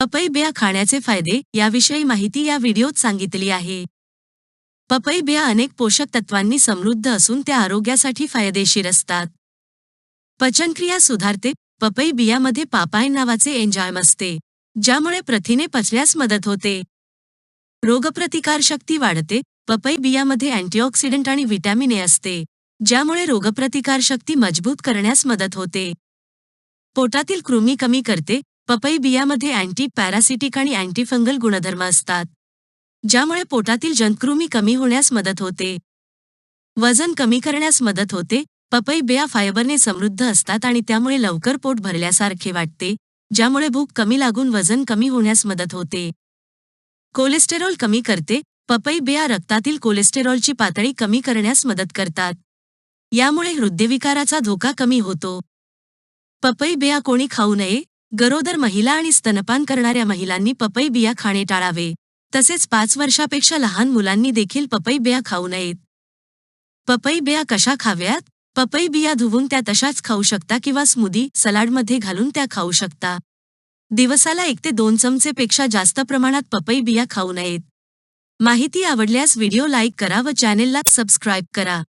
पपई बिया खाण्याचे फायदे याविषयी माहिती या व्हिडिओत सांगितली आहे. पपई बिया अनेक पोषक तत्वांनी समृद्ध असून त्या आरोग्यासाठी फायदेशीर असतात. पचनक्रिया सुधारते पपई बियामध्ये पापायन नावाचे एन्जाइम असते ज्यामुळे प्रथिने पचल्यास मदत होते. रोगप्रतिकारशक्ती वाढते पपई बियामध्ये अँटीऑक्सिडंट आणि व्हिटॅमिन ए असते ज्यामुळे रोगप्रतिकारशक्ती मजबूत करण्यास मदत होते. पोटातील कृमी कमी करते पपई बियामध्ये अँटी पॅरासिटिक आणि अँटीफंगल गुणधर्म असतात ज्यामुळे पोटातील जंतकृमी कमी होण्यास मदत होते. वजन कमी करण्यास मदत होते पपई बिया फायबरने समृद्ध असतात आणि त्यामुळे लवकर पोट भरल्यासारखे वाटते ज्यामुळे भूक कमी लागून वजन कमी होण्यास मदत होते. कोलेस्टेरॉल कमी करते पपई बिया रक्तातील कोलेस्टेरॉलची पातळी कमी करण्यास मदत करतात. यामुळे हृदयविकाराचा धोका कमी होतो. पपई बिया कोणी खाऊ नये गरोदर महिला आणि स्तनपान करणाऱ्या महिलांनी पपई बिया खाणे टाळावे. तसेच पाच वर्षापेक्षा लहान मुलांनी देखील पपई बिया खाऊ नयेत. पपई बिया कशा खाव्यात? पपई बिया धुवून त्या तशाच खाऊ शकता किंवा स्मूदी सलाडमध्ये घालून त्या खाऊ शकता. दिवसाला एक ते दोन चमचेपेक्षा जास्त प्रमाणात पपई बिया खाऊ नयेत. माहिती आवडल्यास व्हिडिओ लाईक करा व चॅनेलला सबस्क्राईब करा.